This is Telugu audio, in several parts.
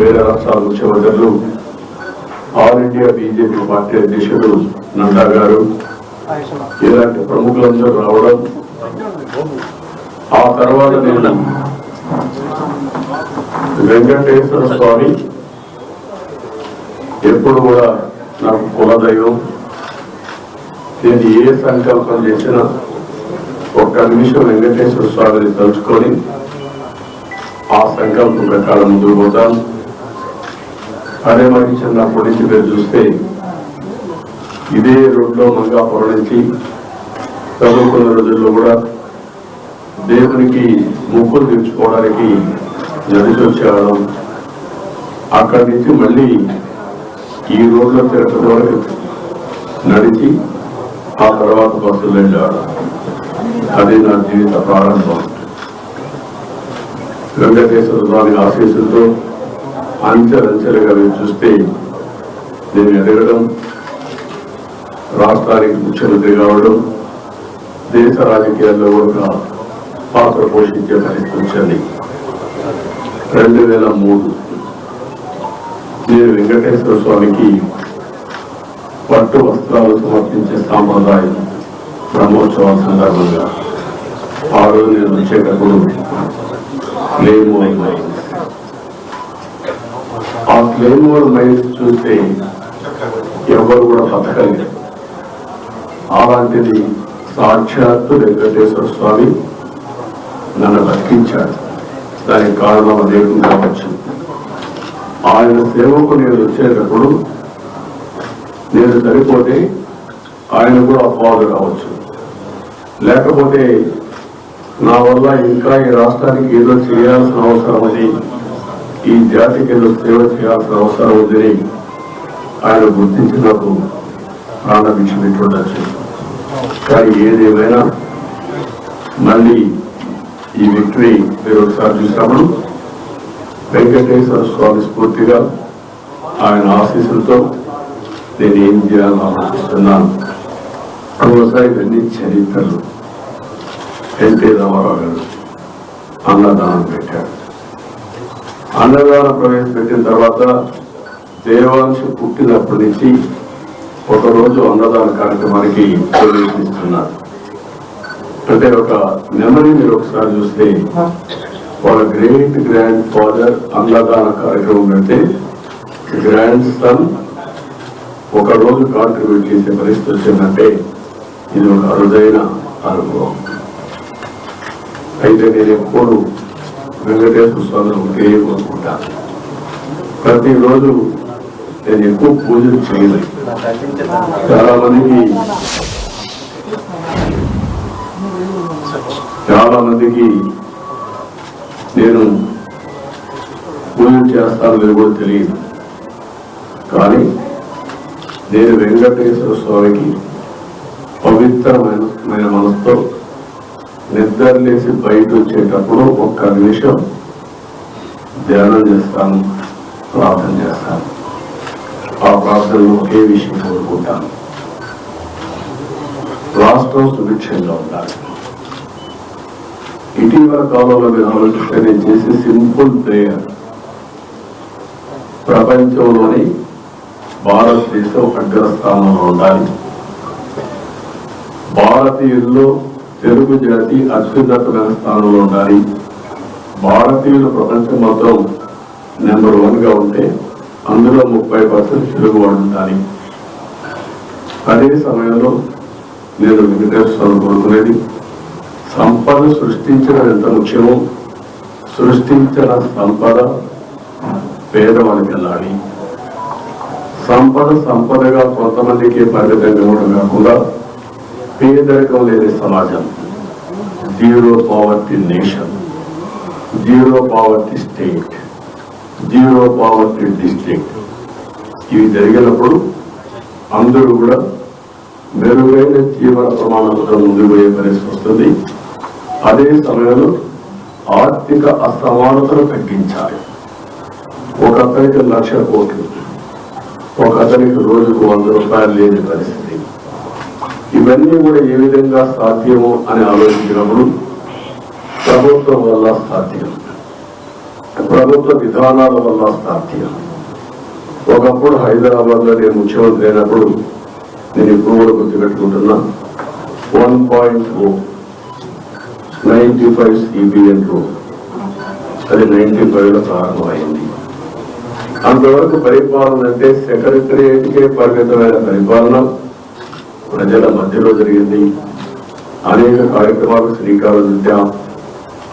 వేరే రాష్ట్రాల ముఖ్యమంత్రులు ఆల్ ఇండియా బీజేపీ పార్టీ అధ్యక్షుడు నడ్డా గారు. ఇలాంటి ప్రముఖులందరూ రావడం. ఆ తర్వాత నేను వెంకటేశ్వర స్వామి. ఎప్పుడు కూడా నాకు కులదైవం నేను ఏ సంకల్పం చేసినా ఒక్క నిమిషం వెంకటేశ్వర స్వామిని తలుచుకొని ఆ సంకల్పం ప్రకారం ముందుకు పోతాను. అదే మరి చిన్నప్పటి నుంచి మీరు చూస్తే ఇదే రోడ్లో మంగాపురం నుంచి చదువుకున్న రోజుల్లో కూడా దేవునికి ముక్కులు తీర్చుకోవడానికి నడిచి వచ్చేవాళ్ళం. అక్కడి నుంచి మళ్ళీ ఈ రోడ్లో తిరగడం వరకు నడిచి ఆ తర్వాత బస్సులు వెళ్ళేవాళ్ళం. అది నా జీవిత ప్రారంభం. వెంకటేశ్వర స్వామి ఆశీస్సులతో అంచెలంచెలుగా మీరు చూస్తే నేను ఎదగడం రాష్ట్రానికి ముఖ్యమంత్రి కావడం దేశ రాజకీయాల్లో కూడా పాత్ర పోషించే ప్రయత్నించండి రెండు వేల మూడు నేను వెంకటేశ్వర స్వామికి పట్టు వస్త్రాలు సమర్పించే సాంప్రదాయం బ్రహ్మోత్సవాల సందర్భంగా. ఆ రోజు నేను వచ్చేటప్పుడు లేము మైన్స్ ఆ క్లేమోర్ మైన్స్ చూస్తే ఎవరు కూడా బతకలేదు అలాంటిది సాక్షాత్తు వెంకటేశ్వర స్వామి నన్ను బతికించాడు. దానికి కారణం అనేకం కావచ్చు. ఆయన సేవకు నేను వచ్చేటప్పుడు నేను సరిపోతే ఆయన కూడా అపవాదు కావచ్చు. లేకపోతే నా వల్ల ఇంకా ఈ రాష్ట్రానికి ఏదో చేయాల్సిన అవసరం అని ఈ జాతికి సేవ చేయాల్సిన అవసరం ఉందని ఆయన గుర్తించి నాకు ప్రాణభిక్ష కానీ ఏదేమైనా మళ్ళీ ఈ విక్టరీ మీరు ఒకసారి చూసినప్పుడు వెంకటేశ్వర స్వామి స్ఫూర్తిగా ఆయన ఆశీస్సులతో నేను ఏం చేయాలని ఆలోచిస్తున్నాను. ఒకసారి ఇవన్నీ చరిత్రలు. ఎన్టీ రామారావు గారు అన్నదానం పెట్టారు. అన్నదానం ప్రవేశపెట్టిన తర్వాత దేవాంశి పుట్టినప్పటి నుంచి ఒకరోజు అన్నదాన కార్యక్రమానికి ప్రవేశిస్తున్నారు. అంటే ఒక మెమరీ మీరు ఒకసారి చూస్తే వాళ్ళ గ్రేట్ గ్రాండ్ ఫాదర్ అన్నదాన కార్యక్రమం పెడితే గ్రాండ్ సన్ ఒక రోజు కాంట్రిబ్యూట్ చేసే పరిస్థితి వచ్చిందంటే ఇది ఒక అరుదైన అనుభవం. అయితే నేను ఎప్పుడు వెంకటేశ్వర స్వామిని ఒకే కోరుకుంటాను ప్రతిరోజు నేను ఎక్కువ పూజలు చేయలేదు చాలా మందికి చాలా మందికి నేను పూజలు చేస్తాను లేదు కూడా తెలియదు కానీ నేను వెంకటేశ్వర స్వామికి పవిత్రమైన మనసుతో నిద్రలేసి బయట వచ్చేటప్పుడు ఒక్క నిమిషం ధ్యానం చేస్తాను ప్రార్థన చేస్తాను. ఆ ప్రార్థనలో ఒకే విషయం కోరుకుంటాను. రాష్ట్రం సుభిక్షంగా ఉండాలి. ఇటీవల కాలంలో మీరు ఆలోచిస్తే నేను చేసే సింపుల్ ప్రేయర్. ప్రపంచంలోని భారతదేశం అగ్రస్థానంలో ఉండాలి. భారతీయుల్లో తెలుగు జాతి అత్యున్నతమైన స్థానంలో ఉండాలి. భారతీయులు ప్రపంచం మొత్తం నెంబర్ వన్గా ఉంటే అందులో ముప్పై పర్సెంట్ తెలుగు వాళ్ళు ఉండాలి. అదే సమయంలో నేను వెంకటేశ్వర కోరుకునేది సంపద సృష్టించడం ఎంత ముఖ్యమో సృష్టించిన సంపద పేదవానికి వెళ్ళాలి. సంపద సంపదగా కొంతమందికి పరిమితంగా ఇవ్వడం కాకుండా పేదరికం లేని సమాజం. Zero poverty nation zero poverty state zero poverty district ఇవి జరిగినప్పుడు అందరూ కూడా మెరుగైన జీవన ప్రమాణాలతో ముందుకు పోయే పరిస్థితి వస్తుంది. అదే సమయంలో ఆర్థిక అసమానతను తగ్గించాలి. ఒక అతనికి లక్ష కోట్లు ఒక అతనికి రోజుకు వంద రూపాయలు లేని పరిస్థితి. ఇవన్నీ కూడా ఏ విధంగా సాధ్యమో అని ఆలోచించినప్పుడు ప్రభుత్వం వల్ల సాధ్యం. ప్రభుత్వ విధానాల వల్ల సాధ్యం. ఒకప్పుడు హైదరాబాద్లో నేను ముఖ్యమంత్రి అయినప్పుడు నేను ఇప్పుడు కూడా గుర్తుపెట్టుకుంటున్నా one point o ninety five CBN rule అది నైన్టీ ఫైవ్లో ప్రారంభమైంది. అంతవరకు పరిపాలన అంటే సెక్రటరియట్కే పరిమితమైన పరిపాలన ప్రజల మధ్యలో జరిగింది. అనేక కార్యక్రమాలకు శ్రీకారం చుట్టాం.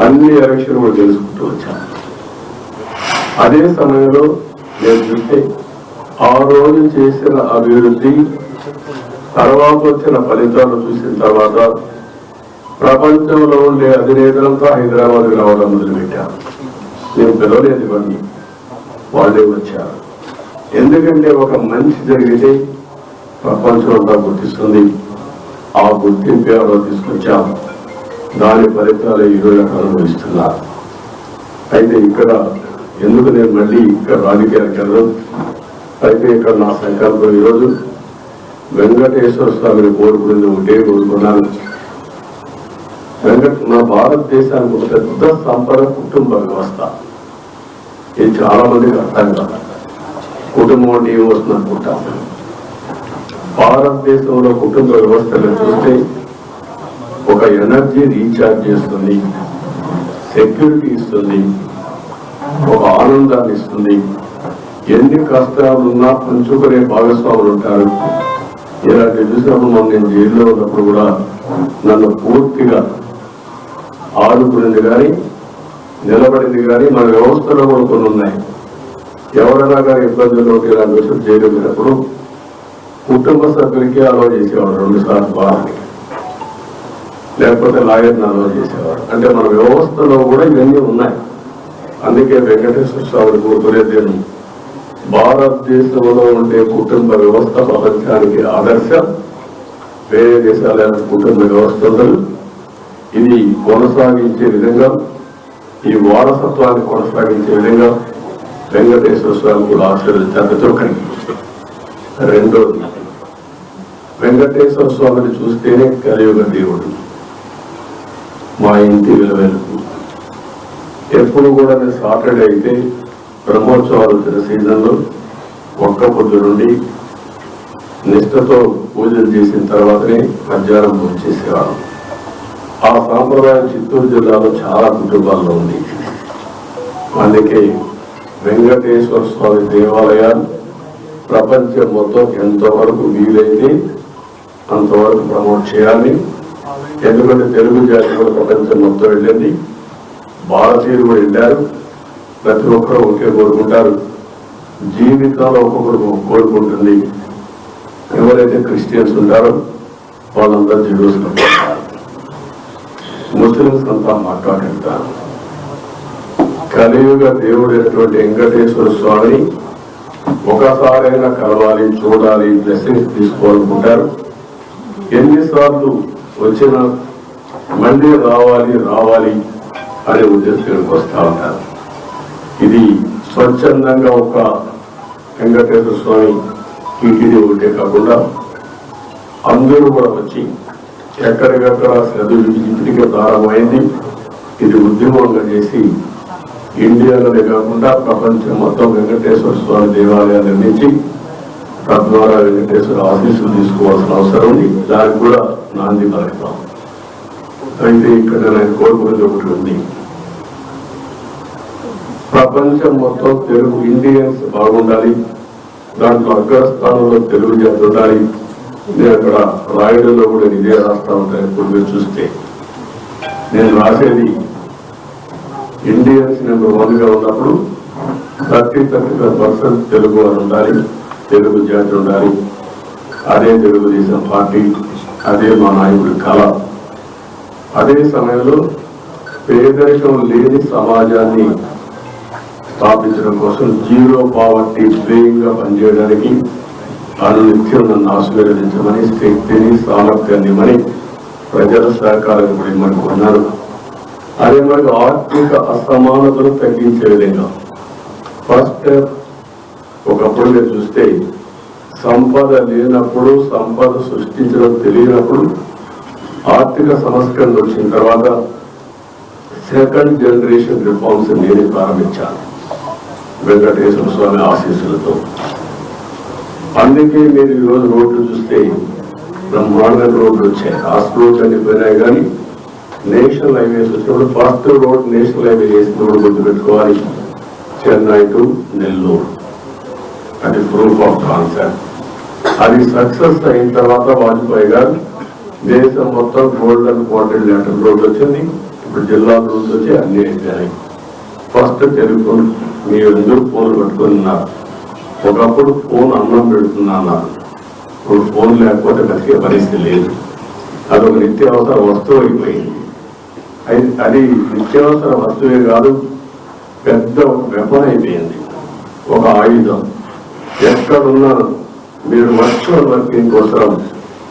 అన్ని ఎలక్షన్ కూడా తెలుసుకుంటూ వచ్చాం. అదే సమయంలో నేను చూస్తే ఆ రోజు చేసిన అభివృద్ధి తర్వాత వచ్చిన ఫలితాలు చూసిన తర్వాత ప్రపంచంలో ఉండే అధినేతలంతా హైదరాబాద్ రావడం మొదలుపెట్టారు నేను పిలవలేదు ఇవన్నీ. వాళ్ళే వచ్చారు. ఎందుకంటే ఒక మంచి జరిగితే ప్రపంచం అంతా గుర్తిస్తుంది. ఆ గుర్తింపు ఎవరో తీసుకొచ్చాం దాని ఫలితాలు ఈరోజు అనుభవిస్తున్నారు అయితే ఇక్కడ ఎందుకు నేను మళ్ళీ ఇక్కడ రాజకీయాలకు వెళ్ళను? అయితే ఇక్కడ నా సంకల్పం ఈరోజు వెంకటేశ్వర స్వామిని కోరుకునేది ఒకటే కోరుకున్నాను వెంకట మన భారతదేశానికి ఒక పెద్ద సంపద కుటుంబ వ్యవస్థ. ఇది చాలా మందికి అర్థం కాదు. కుటుంబం అంటే ఏం వస్తుంది అనుకుంటాం భారతదేశంలో కుటుంబ వ్యవస్థను చూస్తే ఒక ఎనర్జీ రీఛార్జ్ చేస్తుంది సెక్యూరిటీ ఇస్తుంది ఒక ఆనందాన్ని ఇస్తుంది. ఎన్ని కష్టాలు ఉన్నా పంచుకునే భాగస్వాములు ఉంటారు. ఇలాంటి చూసినప్పుడు మనం నేను జైల్లో ఉన్నప్పుడు కూడా నన్ను పూర్తిగా ఆడుకునేది కానీ నిలబడింది కానీ మన వ్యవస్థలో కూడా కొన్ని ఉన్నాయి. ఎవరైనా కానీ ఇబ్బందులు ఇలా ఇలాంటి విషయం చేయగలిగినప్పుడు కుటుంబ సభ్యులకి అలవ చేసేవాడు రెండు సార్లు వారానికి లేకపోతే లాయర్ని అలవ చేసేవాడు. అంటే మన వ్యవస్థలో కూడా ఇవన్నీ ఉన్నాయి. అందుకే వెంకటేశ్వర స్వామిని కోరుకునేది నేను భారతదేశంలో ఉండే కుటుంబ వ్యవస్థ ప్రపంచానికి ఆదర్శం. వేరే దేశాల కుటుంబ వ్యవస్థ ఇది కొనసాగించే విధంగా ఈ వారసత్వాన్ని కొనసాగించే విధంగా వెంకటేశ్వర స్వామి కూడా ఆశీర్వదించారు ప్రతి ఒక్కరికి. రెండోది వెంకటేశ్వర స్వామిని చూస్తేనే కలియుగ దేవుడు. మా ఇంటి విలువలకు ఎప్పుడు కూడా నేను సాటర్డే అయితే బ్రహ్మోత్సవాలు వచ్చిన సీజన్లో ఒక్క పొద్దు నుండి నిష్ఠతో పూజలు చేసిన తర్వాతనే మధ్యాహ్నం పూజ చేసేవాడు ఆ సాంప్రదాయం చిత్తూరు జిల్లాలో చాలా కుటుంబాల్లో ఉంది. అందుకే వెంకటేశ్వర స్వామి దేవాలయాలు ప్రపంచం మొత్తం ఎంతవరకు వీలైతే అంతవరకు ప్రమోట్ చేయాలి. ఎందుకంటే తెలుగు జాతి కూడా ప్రపంచం మొత్తం వెళ్ళింది. భారతీయులు కూడా వెళ్ళారు. ప్రతి ఒక్కరు ఒకే కోరుకుంటారు. జీవితంలో ఒక్కొక్కరు కోరుకుంటుంది ఎవరైతే క్రిస్టియన్స్ ఉంటారో వాళ్ళందరూ జిడోస్ ముస్లిమ్స్ అంతా మాట్లాడుతారు కలియుగ దేవుడైనటువంటి వెంకటేశ్వర స్వామిని ఒకసారైనా కలవాలి చూడాలి బ్లెస్సింగ్స్ తీసుకోవాలనుకుంటారు. ఎన్నిసార్లు వచ్చినా మళ్ళీ రావాలి రావాలి అనే ఉద్దేశానికి వస్తూ ఉంటారు. ఇది స్వచ్ఛందంగా ఒక వెంకటేశ్వర స్వామి టీటీడీ ఒకటే కాకుండా అందరూ కూడా వచ్చి ఎక్కడికక్కడ చదువు ఇప్పటికే ప్రారంభమైంది. ఇది ఉద్యమంగా చేసి ఇండియాలోనే కాకుండా ప్రపంచం మొత్తం వెంకటేశ్వర స్వామి దేవాలయాన్ని నిర్మించి తద్వారా వెంకటేశ్వర ఆఫీసులు తీసుకోవాల్సిన అవసరం ఉంది దానికి కూడా నాంది పలుకుతాం అయితే ఇక్కడ నేను కోరుకునేది ఒకటి ఉంది. ప్రపంచం మొత్తం తెలుగు ఇండియన్స్ బాగుండాలి దాంట్లో అగ్రస్థానంలో తెలుగు జాతి ఉండాలి. నేను అక్కడ రాయడంలో కూడా ఇదే రాస్తా ఉంటాను ఇప్పుడు మీరు చూస్తే. నేను రాసేది ఇండియన్స్ నెంబర్ వన్గా ఉన్నప్పుడు thirty thirty five percent Telugu అని ఉండాలి. తెలుగు జాతి ఉండాలి. అదే తెలుగుదేశం పార్టీ అదే మా నాయకుడి కళ. అదే సమయంలో పేదరికం లేని సమాజాన్ని స్థాపించడం కోసం జీరో పావర్టీ గా పనిచేయడానికి అనునిత్యం నన్ను ఆశీర్వదించమని శక్తిని సామర్థ్యాన్ని ఇవ్వమని ప్రజల సహకారం కూడా ఇవ్వమని కొన్నారు అదే మనకు ఆర్థిక అసమానతలు తగ్గించే విధంగా ఫస్ట్ ఒకప్పుడు మీరు చూస్తే సంపద లేనప్పుడు సంపద సృష్టించడం తెలియనప్పుడు ఆర్థిక సంస్కరణ వచ్చిన తర్వాత సెకండ్ జనరేషన్ రిఫార్మ్స్ నేనే ప్రారంభించాను. వెంకటేశ్వర స్వామి ఆశీస్సులతో. అందుకే మీరు ఈరోజు రోడ్లు చూస్తే బ్రహ్మాండ రోడ్లు వచ్చాయి. రాష్ట్ర రోడ్లు కానీ నేషనల్ హైవేస్ వచ్చినప్పుడు ఫస్ట్ రోడ్ నేషనల్ హైవే వేసినప్పుడు గుర్తుపెట్టుకోవాలి. చెన్నై టు నెల్లూరు. అది ప్రూఫ్ ఆఫ్ కాన్సెప్ట్ అది సక్సెస్ అయిన తర్వాత వాజ్పేయి గారు దేశం మొత్తం గోల్డెన్ క్వార్టర్ లెటర్ రోడ్ వచ్చింది. ఇప్పుడు జిల్లా రోడ్స్ వచ్చి అన్ని అయిపోయాయి ఫస్ట్ టెలిఫోన్ మీ అందరూ ఫోన్ పెట్టుకుని ఉన్నారు. ఒకప్పుడు ఫోన్ అన్నం పెడుతున్నా ఇప్పుడు ఫోన్ లేకపోతే బతికే పరిస్థితి లేదు. అదొక నిత్యావసర వస్తువు అయిపోయింది. అది- అది నిత్యావసర వస్తువే కాదు పెద్ద వెపన్ అయిపోయింది. ఒక ఆయుధం. ఎక్కడున్నా మీరు వర్చువల్ వర్కింగ్ కోసం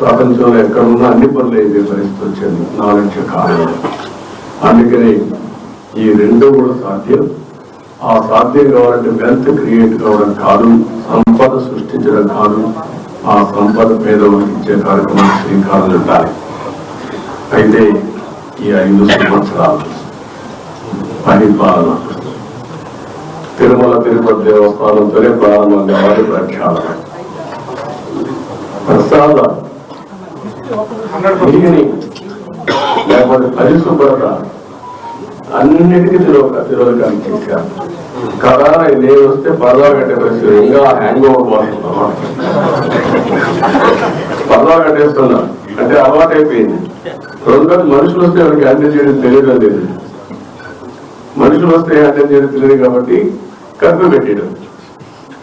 ప్రపంచంలో ఎక్కడున్నా అన్ని పనులు అయితే పరిస్థితి వచ్చింది నాలెడ్జ్ కాలేదు అందుకని ఈ రెండు కూడా సాధ్యం. ఆ సాధ్యం కావాలంటే వెల్త్ క్రియేట్ కావడం కాదు సంపద సృష్టించడం కాదు. ఆ సంపద పేదవాళ్ళకి ఇచ్చే కార్యక్రమం శ్రీకారం చుట్టాలి. అయితే ఈ ఐదు సంవత్సరాలు పరిపాలన తిరుమల తిరుపతి దేవస్థానంతోనే ప్రారంభం కావాలి ప్రఖ్యాళన ప్రసాద నీటిని లేకపోతే పరిశుభ్రత అన్నిటికీ తిరోగ తిరగడానికి చేశారు కదా నేను వస్తే పరదా కట్టే ఇంకా హ్యాంగ్ ఓవర్ పోతున్నాం పరదా కట్టేస్తున్నా. అంటే అలవాటు అయిపోయింది రెండోది మనుషులు వస్తే ఎవరికి అన్ని చేయడం తెలియదు లేదు. మనుషులు వస్తే అర్థం చేయడం తెలియదు కాబట్టి కర్ఫ్యూ పెట్టడం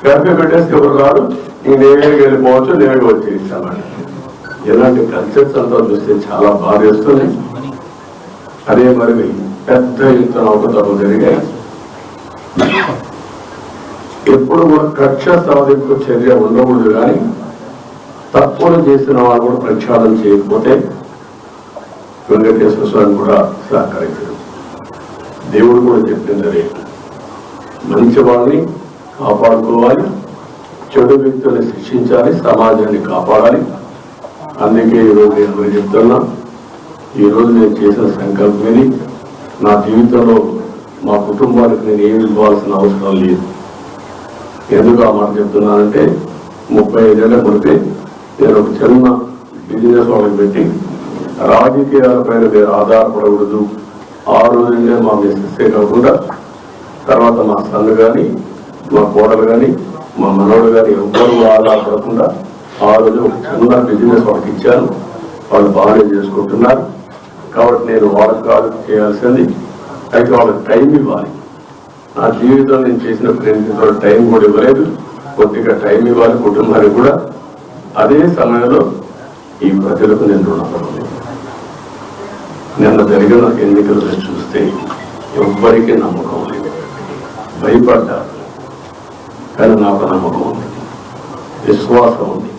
కర్ఫ్యూ పెట్టేస్తే ఎవరు రాడు ఇంక నేవేడికి వెళ్ళిపోవచ్చు నేవేడికి వచ్చి ఎలాంటి ఇలాంటి కల్చర్స్ అంతా చూస్తే చాలా బాధ వేస్తుంది. అదే మరి పెద్ద ఎత్తున అవకతవకలు జరిగాయి ఎప్పుడు కూడా కక్ష సాధింపు చర్య ఉండకూడదు కానీ తప్పులు చేసిన వారు కూడా ప్రక్షాళన చేయకపోతే వెంకటేశ్వర స్వామి కూడా సహకరించడు దేవుడు కూడా చెప్పింది అదే మంచి వాళ్ళని కాపాడుకోవాలి చెడు వ్యక్తుల్ని శిక్షించాలి సమాజాన్ని కాపాడాలి. అందుకే ఈరోజు నేను మీకు చెప్తున్నా ఈరోజు నేను చేసిన సంకల్పం ఇది. నా జీవితంలో మా కుటుంబానికి నేను ఏమి ఇవ్వాల్సిన అవసరం లేదు. ఎందుకు ఆ మాట చెప్తున్నానంటే ముప్పై ఐదేళ్ళ మునిపే నేను ఒక చిన్న బిజినెస్ వాళ్ళకి పెట్టి రాజకీయాలపైన మీరు ఆధారపడకూడదు. ఆ రోజునే మా మిస్సెస్సే కాకుండా తర్వాత మా సన్ను కానీ మా కోడలు కానీ మా మనవడు కానీ ఎవ్వరూ ఆధారపడకుండా ఆ రోజు ఒక చిన్న బిజినెస్ వాళ్ళకి ఇచ్చాను. వాళ్ళు బాగానే చేసుకుంటున్నారు. కాబట్టి నేను వాళ్ళకి కాదు చేయాల్సింది అయితే వాళ్ళకి టైం ఇవ్వాలి. నా జీవితంలో నేను చేసిన ఫ్రెండ్స్ టైం కూడా ఇవ్వలేదు. కొద్దిగా టైం ఇవ్వాలి కుటుంబానికి కూడా. అదే సమయంలో ఈ ప్రజలకు నేను రుణపడలేదు. నిన్న జరిగిన ఎన్నికలు చూస్తే ఎవ్వరికీ నమ్మకం లేదు. భయపడ్డారు. కానీ నాకు నమ్మకం ఉంది. విశ్వాసం ఉంది.